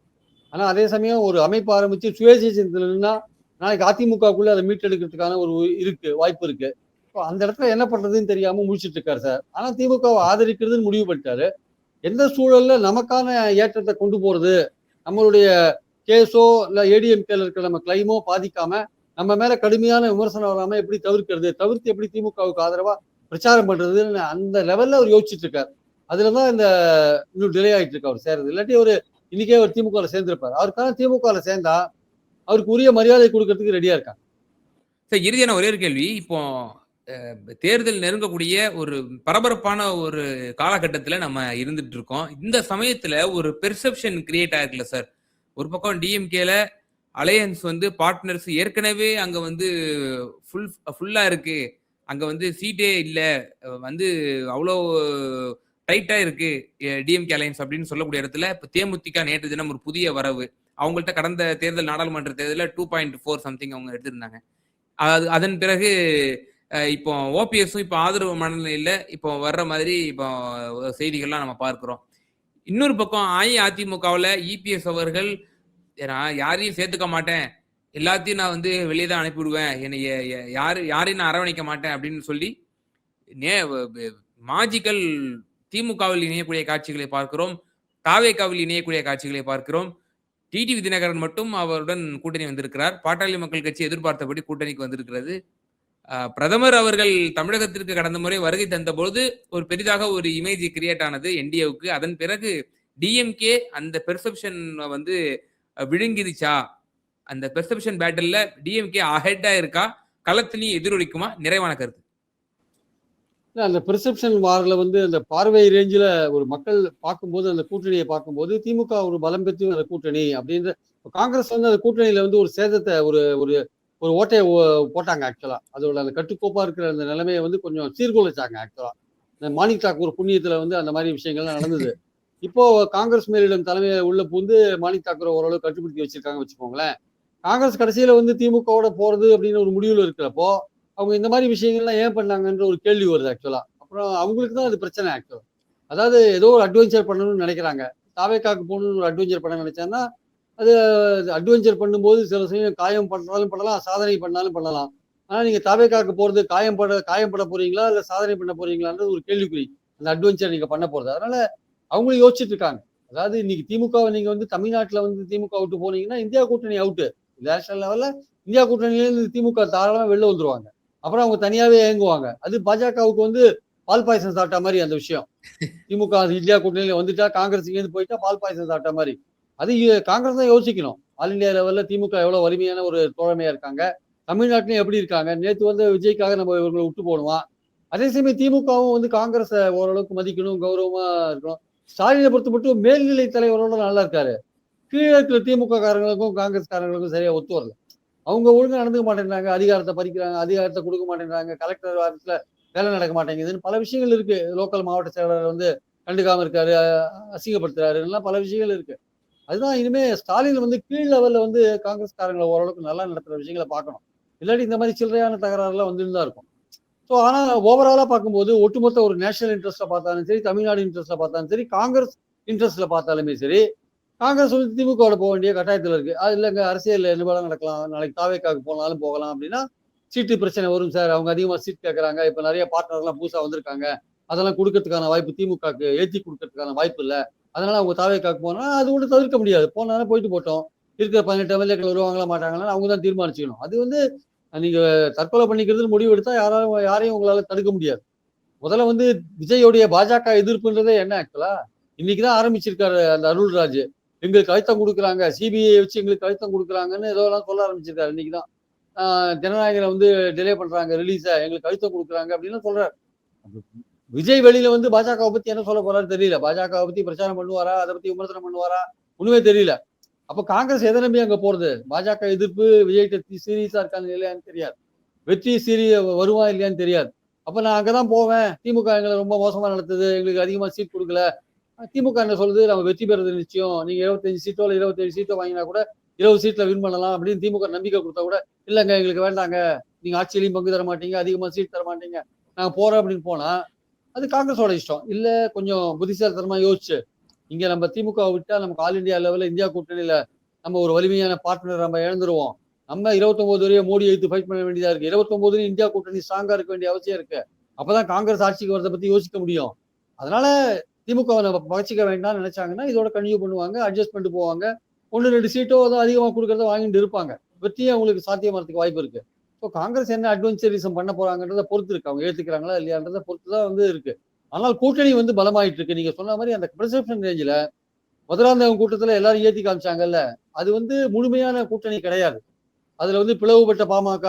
ஆனா அதே சமயம் ஒரு அமைப்பு ஆரம்பிச்சு சுயேட்சை சேர்ந்தல நின்னா நாளைக்கு அதிமுகக்குள்ள அதை மீட்டெடுக்கிறதுக்கான ஒரு இருக்கு வாய்ப்பு இருக்கு. அந்த இடத்துல என்ன பண்றதுன்னு தெரியாம முடிச்சிட்டு இருக்காரு சார். ஆனா திமுகவை ஆதரிக்கிறதுன்னு முடிவு பண்ணிட்டாரு. எந்த சூழல்ல நமக்கான ஏற்றத்தை கொண்டு போறது? நம்மளுடைய கேஸோ இல்ல ஏடிஎம்கேல இருக்கிற நம்ம கிளைமோ பாதிக்காம நம்ம மேல கடுமையான விமர்சனம் வராம எப்படி தவிர்க்கிறது? தவிர்த்து எப்படி திமுகவுக்கு ஆதரவா பிரச்சாரம் பண்றதுன்னு அந்த லெவல்ல அவர் யோசிச்சுட்டு இருக்காரு அதுலதான் இந்த இன்னும் டிலே ஆயிட்டு இருக்கு அவர் சேர்றது. இல்லாட்டி ஒரு இன்னைக்கே அவர் திமுகவில் சேர்ந்திருப்பார். அவருக்கான திமுகவில் சேர்ந்தா அவருக்கு உரிய மரியாதை கொடுக்கறதுக்கு ரெடியா இருக்காங்க. சார் இறுதியான ஒரே ஒரு கேள்வி. இப்போ தேர்தல் நெருங்கக்கூடிய ஒரு பரபரப்பான ஒரு காலகட்டத்தில் நம்ம இருந்துட்டு இருக்கோம் இந்த சமயத்தில் ஒரு பெர்செப்ஷன் கிரியேட் ஆயிருக்குல்ல சார்? ஒரு பக்கம் டிஎம்கேல அலையன்ஸ் வந்து பார்ட்னர்ஸ் ஏற்கனவே அங்கே வந்து ஃபுல் ஃபுல்லாக இருக்கு. அங்கே வந்து சீட்டே இல்லை. வந்து அவ்வளோ டைட்டாக இருக்கு டிஎம்கே அலையன்ஸ் அப்படின்னு சொல்லக்கூடிய இடத்துல இப்போ தேமுதிக நேற்று தினம் ஒரு புதிய வரவு. அவங்கள்ட்ட கடந்த தேர்தல் நாடாளுமன்ற தேர்தலில் டூ பாயிண்ட் ஃபோர் சம்திங் அவங்க எடுத்திருந்தாங்க. அது அதன் பிறகு இப்போ ஓபிஎஸும் இப்போ ஆதரவு மனநிலையில் இப்போ வர்ற மாதிரி இப்போ செய்திகள்லாம் நம்ம பார்க்குறோம். இன்னொரு பக்கம் அஇஅதிமுகவில் இபிஎஸ் அவர்கள் நான் யாரையும் சேர்த்துக்க மாட்டேன். எல்லாத்தையும் நான் வந்து வெளியே தான் அனுப்பிவிடுவேன். என்னை யார் யாரு யாரையும் நான் அரவணைக்க மாட்டேன் அப்படின்னு சொல்லி நே மாஜிக்கல் திமுகவில் இணையக்கூடிய காட்சிகளை பார்க்கிறோம். தாவேக்காவில் இணையக்கூடிய காட்சிகளை பார்க்கிறோம். டிடிவி தினகரன் மட்டும் அவருடன் கூட்டணி வந்திருக்கிறார். பாட்டாளி மக்கள் கட்சி எதிர்பார்த்தபடி கூட்டணிக்கு வந்திருக்கிறது. பிரதமர் அவர்கள் தமிழகத்திற்கு கடந்த முறை வருகை தந்தபொழுது ஒரு பெரிதாக ஒரு இமேஜ் கிரியேட் ஆனது என்டிஏவுக்கு. அதன் பிறகு டிஎம்கே அந்த பெர்செப்ஷன் வந்து விழுங்கிருச்சா? அந்த பெர்செப்ஷன் பேட்டில்ல டிஎம்கே அஹெட்டா இருக்கா? களத்திலையும் எதிரொலிக்குமா? நிறைவான கருத்து. அந்த பெர்செப்ஷன் வாரில் வந்து அந்த பார்வை ரேஞ்சில் ஒரு மக்கள் பார்க்கும்போது அந்த கூட்டணியை பார்க்கும்போது திமுக ஒரு பலம் பெற்று அந்த கூட்டணி அப்படின்ற காங்கிரஸ் வந்து அந்த கூட்டணியில் வந்து ஒரு சேதத்தை ஒரு ஒரு ஒரு ஓட்டையை ஓ- போட்டாங்க ஆக்சுவலா அதோட அந்த கட்டுக்கோப்பா இருக்கிற அந்த நிலைமையை வந்து கொஞ்சம் சீர்குலைச்சாங்க ஆக்சுவலா இந்த மாணிக் தாக்கூர் புண்ணியத்துல வந்து அந்த மாதிரி விஷயங்கள்லாம் நடந்தது. இப்போ காங்கிரஸ் மேலிடம் தலைமையை உள்ள பூந்து மாணிக் தாக்கூரை ஓரளவு கட்டுப்படுத்தி வச்சிருக்காங்க வச்சுக்கோங்களேன். காங்கிரஸ் கடைசியில வந்து திமுகவோட போறது அப்படின்னு ஒரு முடிவுல இருக்கிறப்போ அவங்க இந்த மாதிரி விஷயங்கள்லாம் ஏன் பண்ணாங்கன்ற ஒரு கேள்வி வருது ஆக்சுவலா அப்புறம் அவங்களுக்கு தான் அது பிரச்சனை ஆக்சுவலா அதாவது ஏதோ ஒரு அட்வென்ச்சர் பண்ணணும்னு நினைக்கிறாங்க. தாவேக்காக்கு போகணும்னு ஒரு அட்வென்ச்சர் பண்ண நினைச்சாங்கன்னா அது அட்வென்ச்சர் பண்ணும்போது சில சமயம் காயம் பண்ணாலும் பண்ணலாம் சாதனை பண்ணாலும் பண்ணலாம். ஆனால் நீங்கள் தாவேக்காக்கு போகிறது காயம் பட காயம் பட போறீங்களா? இல்லை சாதனை பண்ண போறீங்களான்றது ஒரு கேள்விக்குறி. அந்த அட்வென்ச்சர் நீங்கள் பண்ண போகிறது அதனால அவங்களும் யோசிச்சுட்டு இருக்காங்க. அதாவது இன்னைக்கு திமுகவை நீங்கள் வந்து தமிழ்நாட்டில் வந்து திமுக விட்டு போனீங்கன்னா இந்தியா கூட்டணி அவுட்டு நேஷனல் லெவலில் இந்தியா கூட்டணியிலேருந்து திமுக தாராளமாக வெளில வந்துருவாங்க. அப்புறம் அவங்க தனியாகவே இயங்குவாங்க. அது பாஜகவுக்கு வந்து பால் பாயசம் சாப்பிட்ட மாதிரி அந்த விஷயம். திமுக அது இந்தியா கூட்டணியில வந்துட்டா காங்கிரஸ் இங்கேருந்து போயிட்டா பால் பாயசம் சாப்பிட்ட மாதிரி. அது காங்கிரஸ் தான் யோசிக்கணும். ஆல் இந்தியா லெவலில் திமுக எவ்வளோ வலிமையான ஒரு தோழமையாக இருக்காங்க. தமிழ்நாட்டிலையும் எப்படி இருக்காங்க? நேற்று வந்து விஜய்க்காக நம்ம இவங்களை விட்டு போடுவோம் அதே சமயம் திமுகவும் வந்து காங்கிரஸை ஓரளவுக்கு மதிக்கணும் கௌரவமாக இருக்கணும். ஸ்டாலினை பொறுத்த மட்டும் மேல்நிலை தலைவரோட நல்லா இருக்காரு. கீழே இருக்கிற திமுக காரங்களுக்கும் காங்கிரஸ் காரங்களுக்கும் சரியா ஒத்து வரல. அவங்க ஒழுங்காக நடந்துக்க மாட்டேங்கிறாங்க அதிகாரத்தை பறிக்கிறாங்க அதிகாரத்தை கொடுக்க மாட்டேங்கிறாங்க கலெக்டர் வாரத்தில் வேலை நடக்க மாட்டேங்குதுன்னு பல விஷயங்கள் இருக்கு. லோக்கல் மாவட்ட செயலாளர் வந்து கண்டுக்காம இருக்காரு அசிங்கப்படுத்துறாருலாம் எல்லாம் பல விஷயங்கள் இருக்கு. அதுதான் இனிமே ஸ்டாலின் வந்து கீழ் லெவல்ல வந்து காங்கிரஸ்காரங்களை ஓரளவுக்கு நல்லா நடத்துகிற விஷயங்களை பார்க்கணும். இல்லாட்டி இந்த மாதிரி சில்லறையான தகராறுலாம் வந்துட்டு தான் இருக்கும் ஸோ ஆனால் ஓவராலாக பார்க்கும்போது ஒட்டுமொத்த ஒரு நேஷனல் இன்ட்ரெஸ்ட்டில் பார்த்தாலும் சரி தமிழ்நாடு இன்ட்ரெஸ்ட்டில் பார்த்தாலும் சரி காங்கிரஸ் இன்ட்ரெஸ்ட்டில் பார்த்தாலுமே சரி காங்கிரஸ் வந்து திமுகவோட போக வேண்டிய கட்டாயத்தில் இருக்கு. அது இல்லைங்க அரசியல் என்ன வேலை நடக்கலாம். நாளைக்கு தாவேக்காக்கு போனாலும் போகலாம் அப்படின்னா சீட்டு பிரச்சனை வரும் சார். அவங்க அதிகமாக சீட் கேட்குறாங்க இப்போ நிறைய பார்ட்னர்லாம் புதுசாக வந்திருக்காங்க. அதெல்லாம் கொடுக்கறதுக்கான வாய்ப்பு திமுகவுக்கு ஏற்றி கொடுக்கறதுக்கான வாய்ப்பு இல்லை. அதனால அவங்க தாவேக்காக்கு போனா அது ஒன்றும் தவிர்க்க முடியாது. போனாலும் போயிட்டு போட்டோம். இருக்கிற பதினெட்டு எம்எல்ஏக்கள் வருவாங்களா மாட்டாங்களா அவங்க தான் தீர்மானிச்சுக்கணும். அது வந்து நீங்க தற்கொலை பண்ணிக்கிறது முடிவு எடுத்தா யாராலும் யாரையும் உங்களால தடுக்க முடியாது. முதல்ல வந்து விஜயோடைய பாஜக எதிர்ப்புன்றதே என்ன ஆக்சுவலா இன்னைக்கு தான் ஆரம்பிச்சிருக்காரு அந்த அருள்ராஜ் எங்களுக்கு அழுத்தம் கொடுக்குறாங்க. சிபிஐ வச்சு எங்களுக்கு அழுத்தம் கொடுக்குறாங்கன்னு ஏதோ எல்லாம் சொல்ல ஆரம்பிச்சிருக்காரு இன்னைக்கு தான். ஜனநாயகரை வந்து டிலே பண்றாங்க ரிலீஸை எங்களுக்கு அழுத்தம் கொடுக்குறாங்க அப்படின்னு சொல்றாரு. விஜய் வெளியில வந்து பாஜகவை பத்தி என்ன சொல்ல போறாரு தெரியல. பாஜகவை பத்தி பிரச்சாரம் பண்ணுவாரா? அதை பத்தி விமர்சனம் பண்ணுவாரா? ஒண்ணுமே தெரியல. அப்ப காங்கிரஸ் எதை நம்பி அங்க போறது? பாஜக எதிர்ப்பு விஜய் சீரியஸா இருக்காங்க இல்லையான்னு தெரியாது. வெற்றி சீரிய வருவா இல்லையான்னு தெரியாது. அப்ப நான் அங்கதான் போவேன். திமுக எங்களை ரொம்ப மோசமா நடத்துது. எங்களுக்கு அதிகமா சீட் கொடுக்கல. திமுக என்ன சொல்லுது? நம்ம வெற்றி பெறது நிச்சயம். நீங்க இருபத்தஞ்சு சீட்டோ இல்ல இருபத்தேழு சீட்டோ வாங்கினா கூட இருபது சீட்ல வின் பண்ணலாம் அப்படின்னு திமுக நம்பிக்கை கொடுத்தா கூட இல்லைங்க எங்களுக்கு வேண்டாங்க. நீங்க ஆட்சியிலையும் பங்கு தர மாட்டீங்க. அதிகமா சீட் தர மாட்டீங்க. நாங்க போறோம் அப்படின்னு போனா அது காங்கிரஸோட இஷ்டம். இல்ல கொஞ்சம் புத்திசாலித்தனமா யோசிச்சு இங்க நம்ம திமுக விட்டா நமக்கு ஆல் இந்தியா லெவல்ல இந்தியா கூட்டணியில நம்ம ஒரு வலிமையான பார்ட்னர் நம்ம இழந்துருவோம். நம்ம இருபத்தொன்பது வரையும் மோடி எடுத்து ஃபைட் பண்ண வேண்டியதா இருக்கு. இருபத்தொன்பதுல இந்தியா கூட்டணி ஸ்ட்ராங்கா இருக்க வேண்டிய அவசியம் இருக்கு. அப்பதான் காங்கிரஸ் ஆட்சிக்கு வரதை பத்தி யோசிக்க முடியும். அதனால திமுக நம்ம பகச்சிக்க வேண்டாம்னு நினைச்சாங்கன்னா இதோட கன்டினியூ பண்ணுவாங்க அட்ஜஸ்ட் பண்ணிட்டு போவாங்க. ஒன்று ரெண்டு சீட்டோ தான் அதிகமாக கொடுக்கறத வாங்கிட்டு இருப்பாங்க. வெற்றியும் அவங்களுக்கு சாத்தியமாறதுக்கு வாய்ப்பு இருக்கு. ஸோ காங்கிரஸ் என்ன அட்வென்ச்சரிசம் பண்ண போறாங்கன்றத பொறுத்து இருக்கு அவங்க ஏத்துக்கிறாங்களா இல்லையான்றத பொறுத்து தான் வந்து இருக்கு. ஆனால் கூட்டணி வந்து பலமாயிட்டு இருக்கு நீங்க சொன்ன மாதிரி அந்த பெர்செப்ஷன் ரேஞ்சில் மதுராந்தகம் கூட்டத்தில் எல்லாரும் ஏற்றி காமிச்சாங்கல்ல அது வந்து முழுமையான கூட்டணி கிடையாது. அதுல வந்து பிளவுபட்ட பாமக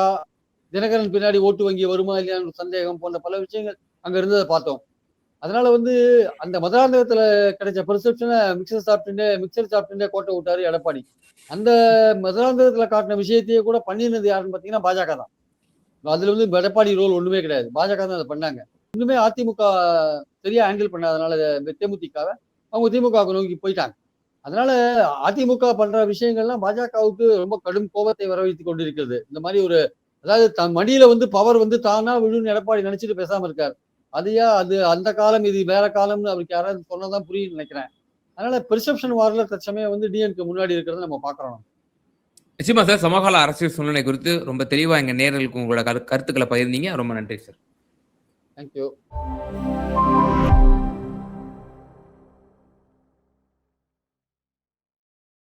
தினகரன் பின்னாடி ஓட்டு வங்கி வருமா இல்லையான்னு சந்தேகம் போன்ற பல விஷயங்கள் அங்க இருந்ததை பார்த்தோம். அதனால வந்து அந்த மதுராந்தகத்துல கிடைச்ச பெர்செப்ஷனை மிக்சர் சாப்பிட்டு மிக்சர் சாப்பிட்டு கோட்டை விட்டாரு எடப்பாடி. அந்த மதுராந்தகத்துல காட்டின விஷயத்தையே கூட பண்ணினது யாருன்னு பாத்தீங்கன்னா பாஜக தான். அதுல வந்து எடப்பாடி ரோல் ஒண்ணுமே கிடையாது. பாஜக தான் அதை பண்ணாங்க. இன்னுமே அதிமுக சரியா ஹேண்டில் பண்ணாதனால தேமுதிகவை அவங்க திமுக நோக்கி போயிட்டாங்க. அதனால அதிமுக பண்ற விஷயங்கள்லாம் பாஜகவுக்கு ரொம்ப கடும் கோபத்தை வரவைத்து கொண்டிருக்கிறது. இந்த மாதிரி ஒரு அதாவது தன் மடியில வந்து பவர் வந்து தானா விழுன்னு எடப்பாடி நினைச்சிட்டு பேசாம இருக்காரு. அதையா அது அந்த காலம் இது வேற காலம்னு அவருக்கு யாராவது சொன்னதான் புரியும் நினைக்கிறேன். அதனால பெர்செப்ஷன் வார்ல தற்சமயம் வந்து டிஎன்க்கு முன்னாடி இருக்கிறத நம்ம பாக்குறோம் நிச்சயமா சார் சமகால அரசியல் சூழ்நிலை குறித்து ரொம்ப தெளிவா எங்க நேர்களுக்கு உங்களோட கரு- கருத்துக்களை பகிர்ந்தீங்க. ரொம்ப நன்றி சார். தேங்க்யூ